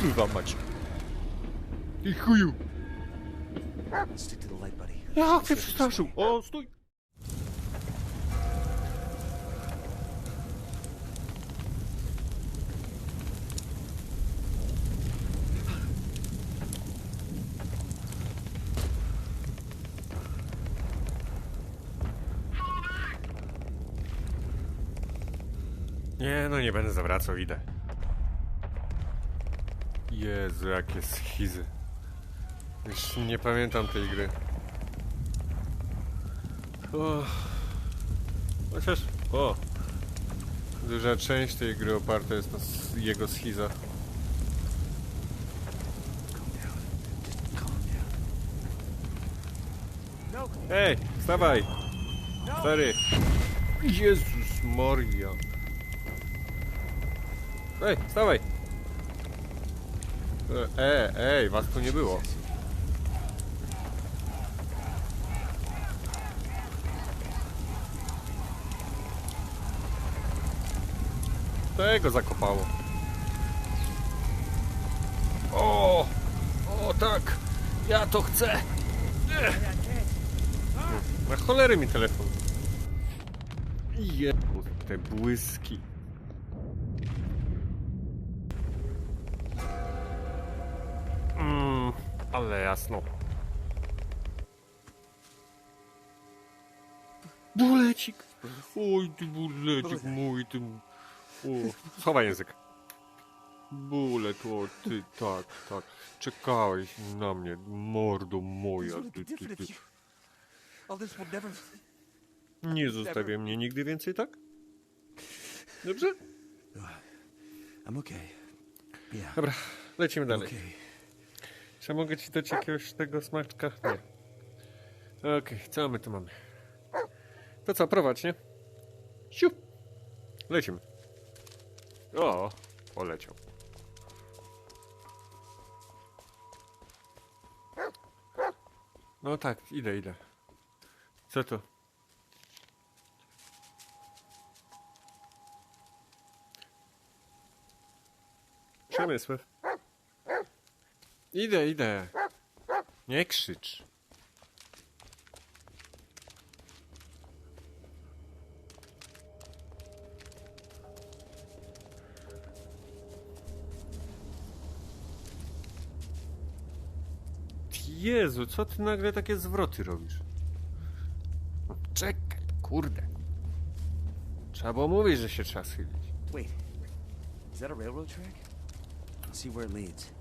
Kurwa mać. Ty chuju. Stick to the light, buddy. Jak się przestraszył? O, stój. Nie, no nie będę zawracał, idę. Jezu, jakie schizy. Już nie pamiętam tej gry. O. Chociaż, o. Duża część tej gry oparta jest na jego schizach. Ej, wstawaj! Stary! Jezus Maria! Ej, wstawaj! E, ej, was tu nie było. Tego zakopało. O! O tak! Ja to chcę! Na cholery mi telefon. Jezu, te błyski. Ale jasno. Bulecik. Oj, ty bulecik mój, ty... O, schowaj język. Bulet, o ty, tak, tak. Czekałeś na mnie, mordo moja, ty, ty, ty. Nie zostawiaj mnie nigdy więcej, tak? Dobrze? I'm okay. Yeah. Dobra, lecimy dalej. Okay. Czy mogę ci dać jakiegoś tego smaczka? Nie. Okej, co my tu mamy? To co, prowadź, nie? Siu! Lecimy. O, poleciał. No tak, idę, idę. Co to? Przemysław. Idę, idę. Nie krzycz. Jezu, co ty nagle takie zwroty robisz? No, Czekaj, kurde. Trzeba było mówić, że się trzeba schylić. Wait. Is that a railroad track? Let's see where it leads.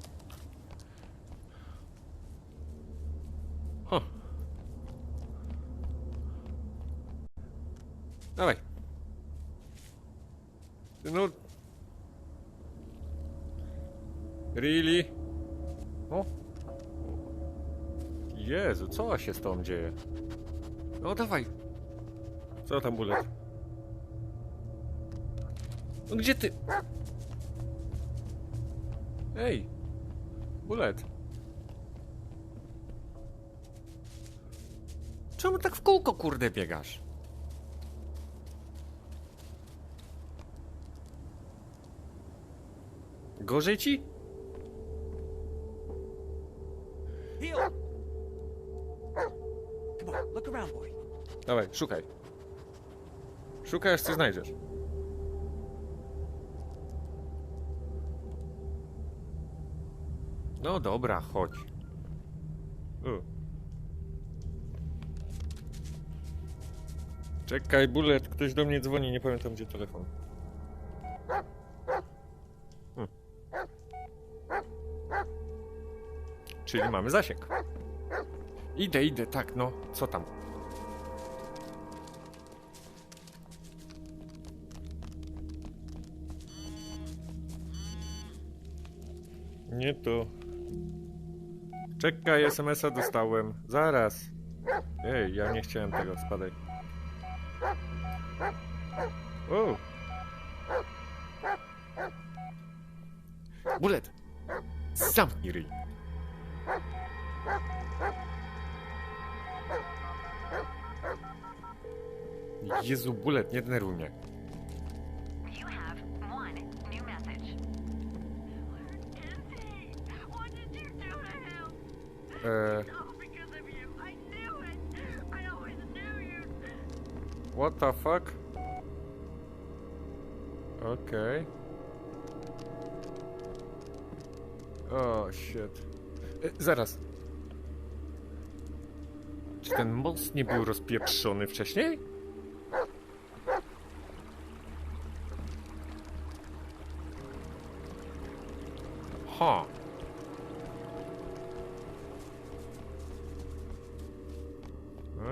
Dawaj. No. Really? O. Jezu, co się z tą dzieje? No dawaj. Co tam, Bulet? No gdzie ty? Ej. Bulet. Czemu tak w kółko, kurde, biegasz? Gorzej ci? Dawaj, szukaj. Szukaj, aż coś znajdziesz. No dobra, chodź. U. Czekaj, Bullet, ktoś do mnie dzwoni, nie pamiętam gdzie telefon. Czyli mamy zasięg. Idę, idę, tak, no. Co tam? Nie tu. Czekaj, SMS-a dostałem. Zaraz. Ej, ja nie chciałem tego, spadaj. O! Bullet! Zamknij ryj. Knew it. I always knew you. what the fuck? Okej. O, shit. E, zaraz. Czy ten most nie był rozpieprzony wcześniej? Ha.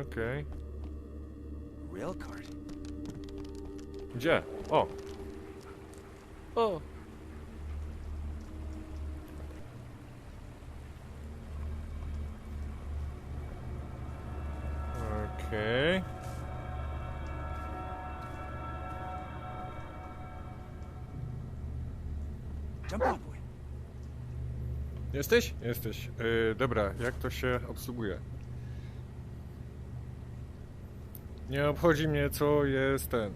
Okej. Rail cart. Gdzie? O! O! Jesteś? Jesteś. Yy, dobra, jak to się obsługuje? Nie obchodzi mnie, co jest ten.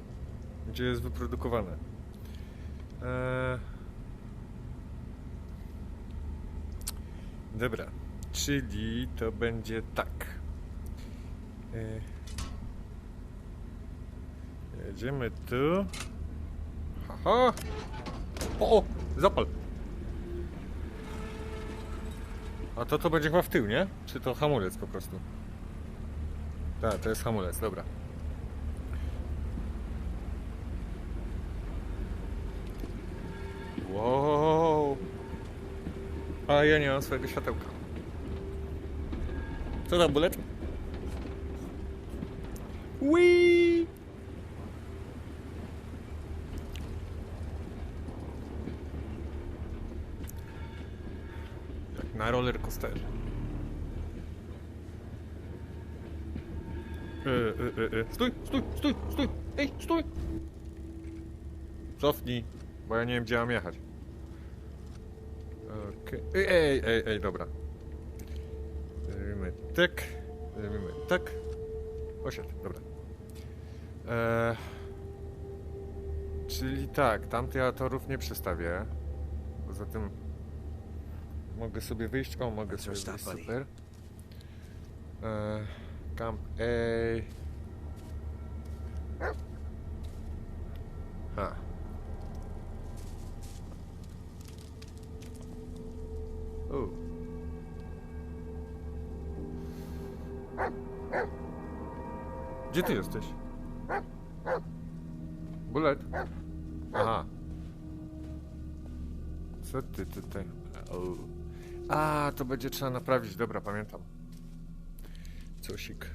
Gdzie jest wyprodukowane. Eee... Dobra, czyli to będzie tak. Eee... Jedziemy tu. Haha! O, o! Zapal! A to to będzie chyba w tył, nie? Czy to hamulec po prostu? Tak, to jest hamulec, dobra. Wow. A ja nie mam swojego światełka. Co tam, bulet? Wii! Jak na roller coasterze. E, e, e, e. Stój, stój, stój, stój! Ej, stój! Cofnij, bo ja nie wiem gdzie mam jechać. Okej. Ej, ej, ej, dobra. Zrobimy tak. Zrobimy tak. Osiadł, dobra. Eee, czyli tak, tamtych ja torów nie przestawię. Poza tym mogę sobie wyjść. O, mogę sobie wyjść, super. Camp A. Ha. O. Gdzie ty jesteś? A, to będzie trzeba naprawić. Dobra, pamiętam. Cosik.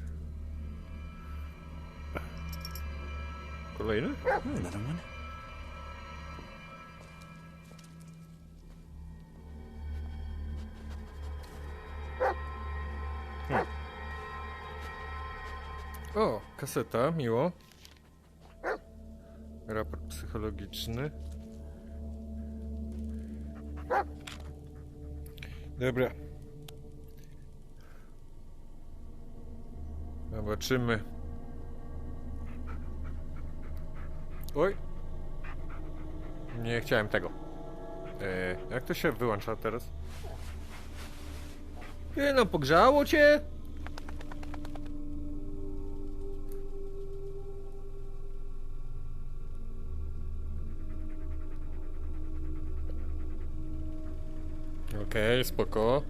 Kolejny? Another one? O, kaseta, miło. Raport psychologiczny. Dobra. Zobaczymy. Oj. Nie chciałem tego. E, jak to się wyłącza teraz? Nie no, pogrzało cię? Okej, spoko.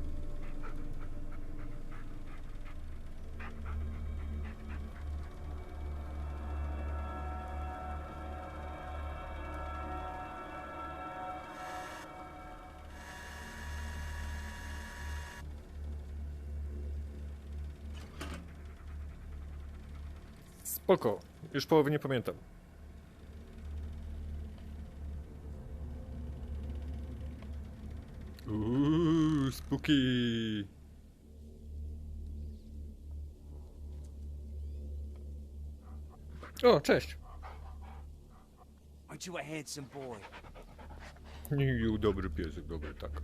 Spoko. Już połowy nie pamiętam. Spooky. O, cześć. Aren't you a handsome boy? Niu, dobry piesek, dobry, tak.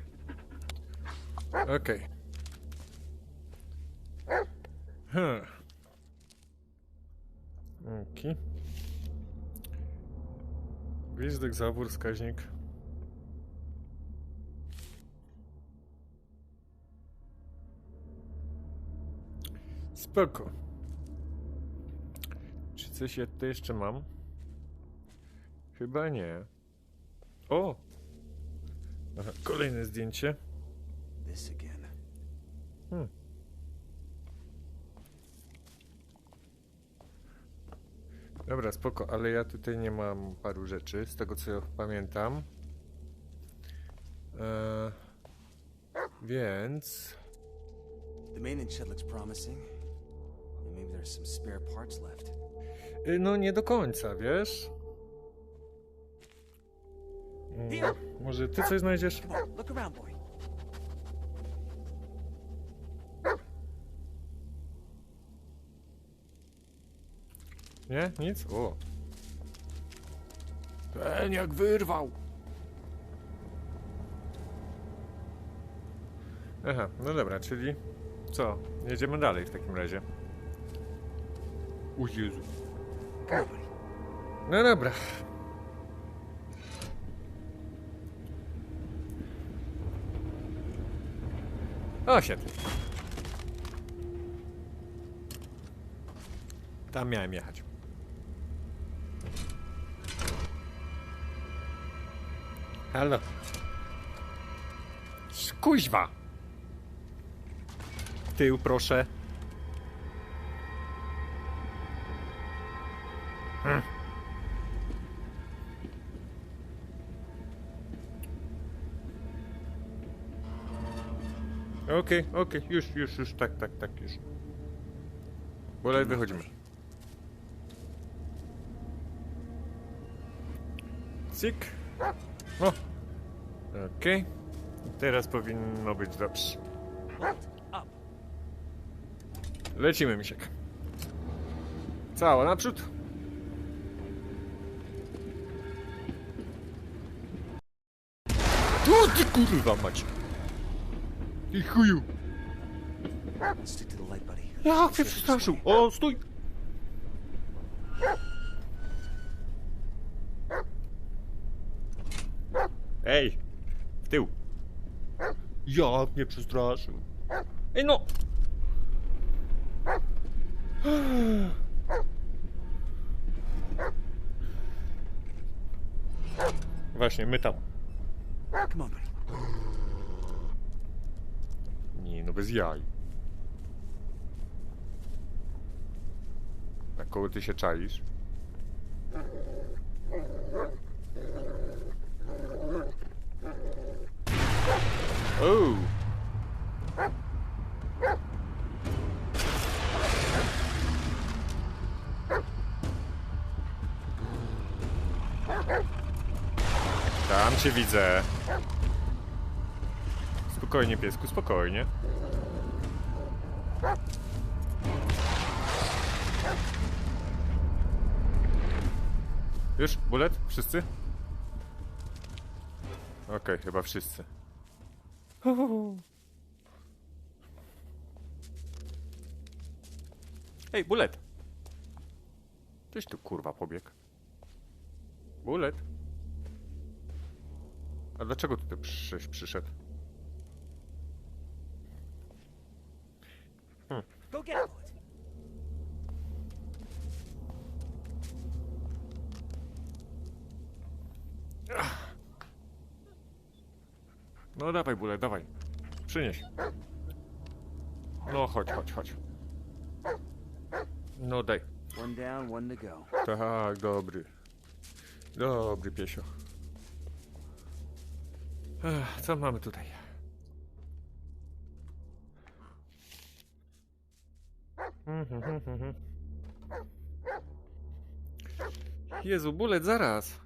Okej. Hmm. Okej. Gwizdek, zawór, wskaźnik. Spoko. Czy coś ja tutaj jeszcze mam? Chyba nie. O! Aha, kolejne zdjęcie. Hmm. Dobra, spoko, ale ja tutaj nie mam paru rzeczy, z tego co pamiętam. Eee, więc... The maintenance shed looks promising. No nie do końca, wiesz? Mm, może ty coś znajdziesz? Nie? Nic? O. Ten jak wyrwał. Aha, no dobra, czyli co? Jedziemy dalej w takim razie. Jezu. Buddy. No dobra. O, świetnie. Tam miałem jechać. Halo. Kuźwa. W Tył, proszę. Okej, okej, już, już, już, tak, tak, tak, już. Bolej, wychodzimy. Cyk. O. Okej. Teraz powinno być dobrze. Lecimy, misiek. Cała naprzód. Tu ty kurwa mać. Ty chuju. Jak się przestraszył? O, stój! Ej! W tył! Jak mnie przestraszył? Ej no! Właśnie, my tam. Nie, no bez jaj. Na koło ty się czaisz? O! Tam cię widzę. Spokojnie, piesku, spokojnie. Już? Bullet? Wszyscy? Okej, chyba wszyscy. Ej, Bullet! Tyś tu kurwa pobiegł. Bullet? A dlaczego ty tu przysz, przyszedł? Get Bullet. No dawaj, Bullet, dawaj. Przynieś. No chodź, chodź, chodź. No daj. One down, one to go. Tak, dobry. Dobry piesio. Ech, co mamy tutaj? Jezu, bulet, zaraz.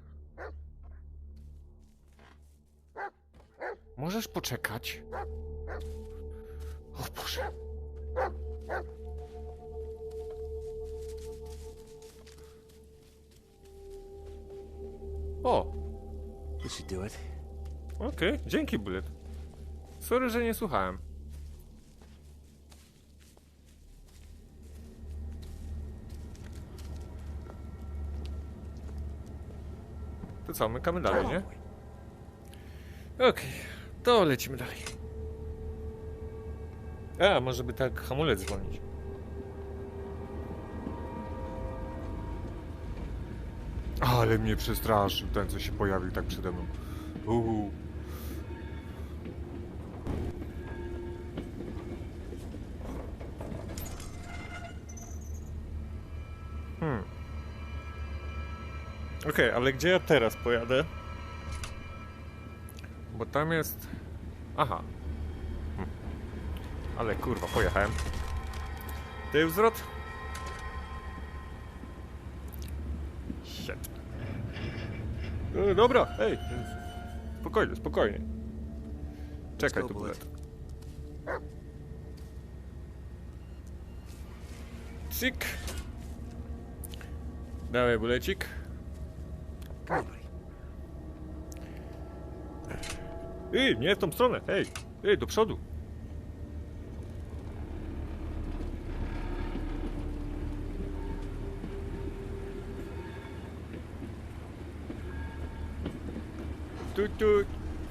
Możesz poczekać? O Boże. O, This should do it. Okej, dzięki Bullet. Sorry, że nie słuchałem. wrzucamy, kamy dalej, nie? Okej, okay, to lecimy dalej. A, może by tak hamulec dzwonić. Ale mnie przestraszył ten, co się pojawił tak przede mną. Uhu. Hmm. Okej, ale gdzie ja teraz pojadę? Bo tam jest... Aha. Hmm. Ale kurwa, pojechałem. Tył zwrot? Shit. E, dobra, ej. Spokojnie, spokojnie. Czekaj tu, bullet. Cyk. Dawaj, bulecik. Ej, nie w tą stronę, ej. Ej, do przodu. Tu, tu.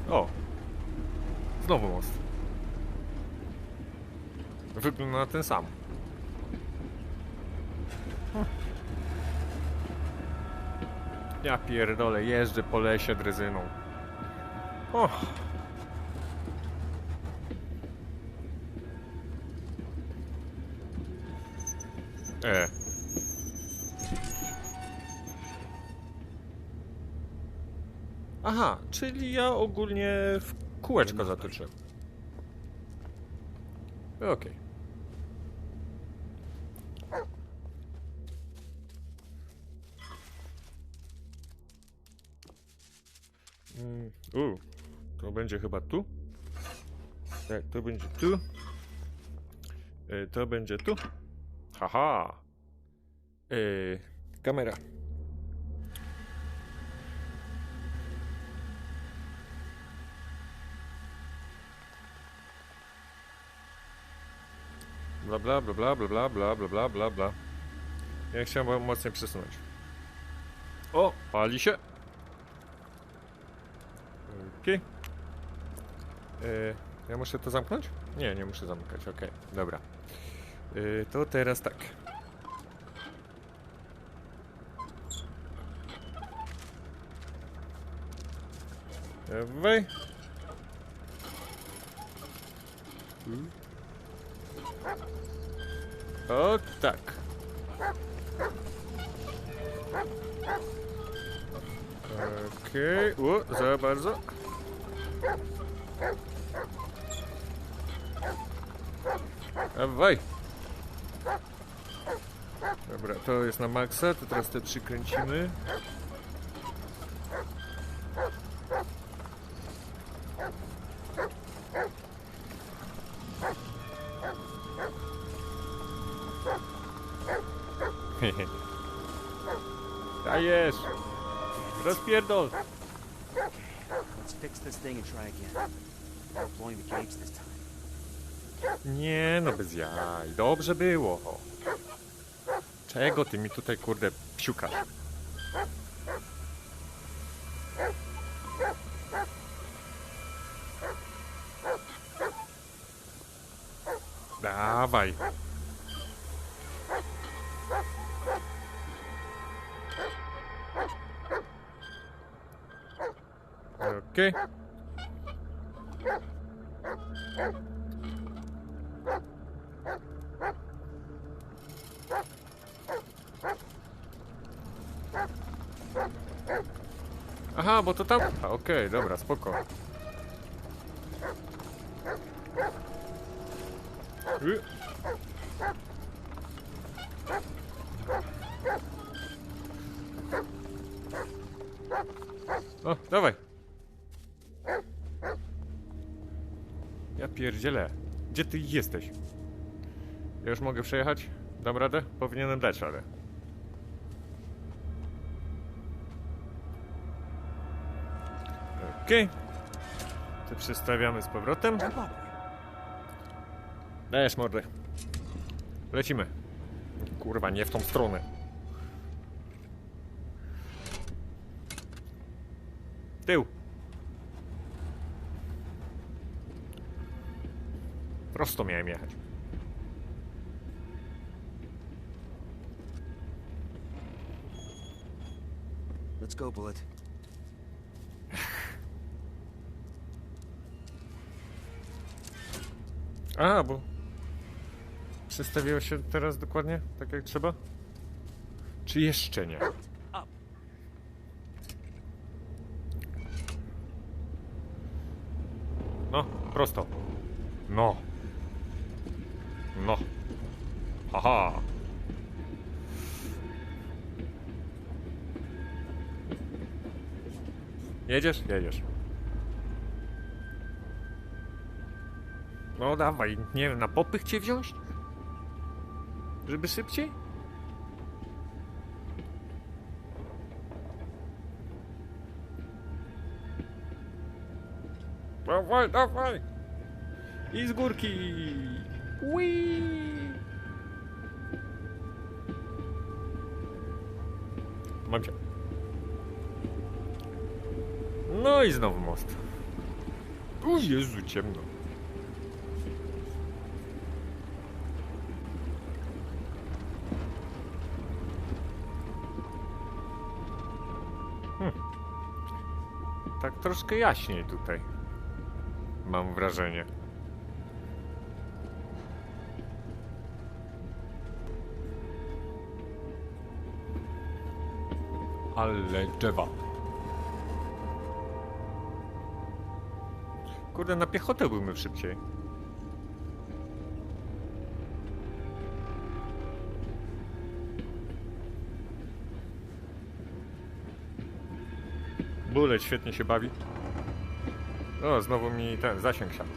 O. Znowu most. Wygląda na ten sam. Ja pierdolę, jeżdżę po lesie drezyną. O. czyli ja ogólnie w kółeczko zatoczyłem. Okej. Mm, U, to będzie chyba tu. Tak, to będzie tu. E, to będzie tu. Haha. E, kamera. Bla bla bla bla bla bla bla bla bla bla. Ja chciałem mocniej przesunąć. O, pali się. Okej. E, Ja muszę to zamknąć? Nie, nie muszę zamykać. Okej, dobra. E, To teraz tak. Dawaj. Mm. O tak. Okej, o, za bardzo. Dawaj. Dobra, to jest na maksa, to teraz te przykręcimy. Dajesz! Time. Nie, no bez jaj. Dobrze było. Czego ty mi tutaj, kurde, psiukasz? Dawaj. Okej. Aha, bo to tam... Okej, dobra, spoko. Y. O, dawaj. Ja pierdzielę. Gdzie ty jesteś? Ja już mogę przejechać? Dam radę? Powinienem dać radę. Okej. To przestawiamy z powrotem. Dajesz mordę. Lecimy. Kurwa, nie w tą stronę. Tył. Prosto miałem jechać. Let's go, Bullet. A, bo... Przestawiło się teraz dokładnie, tak jak trzeba? Czy jeszcze nie? No, prosto. No. No. Haha. Jedziesz? Jedziesz. No dawaj, nie wiem, na popych cię wziąć? Żeby szybciej? Dawaj, dawaj! I z górki! Whee! Mam cię. No i znowu most. O Jezu, ciemno. Tak troszkę jaśniej tutaj. Mam wrażenie. Ale drzewa. Kurde, na piechotę byłby szybciej. Bullet świetnie się bawi. O, znowu mi ten zasięg siadł.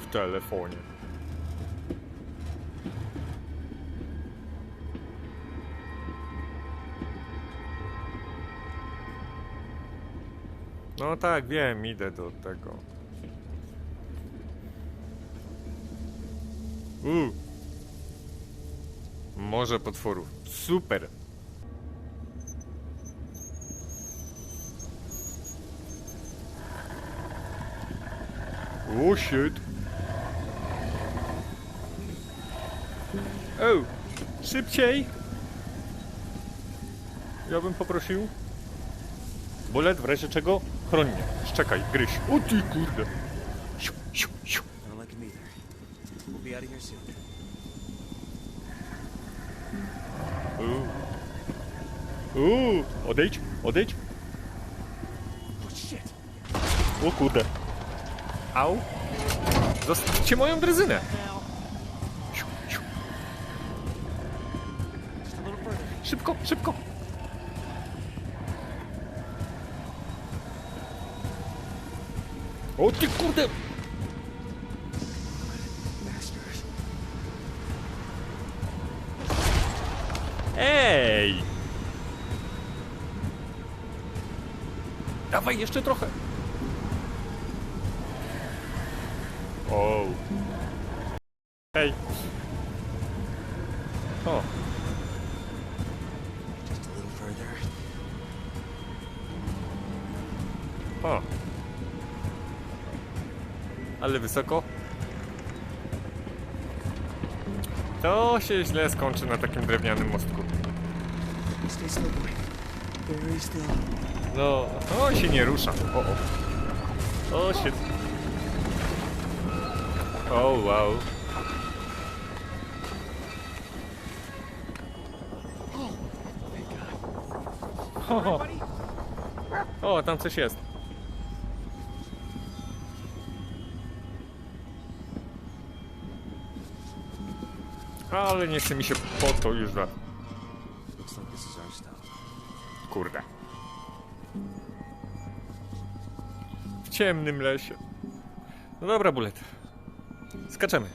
W telefonie. No tak, wiem, idę do tego. Uuu. Morze potworów. Super. Oh shit. O, szybciej. Ja bym poprosił. Bullet, w razie czego chroń mnie. Szczekaj, gryź. O ty kurde. Siu, siu, siu. Uuu. Uuu, odejdź, odejdź. Oh! O kurde. Au. Zostawcie moją drezynę. Szybko, szybko. O ty kurde. Bastards. Ej! Dawaj jeszcze trochę. O. Ale wysoko. To się źle skończy na takim drewnianym mostku. No, on się nie rusza. O, o. O, shit. O, wow. O, o, tam coś jest. Ale nie chce mi się po to już za... Kurde. W ciemnym lesie. No dobra, Bullet. Skaczemy.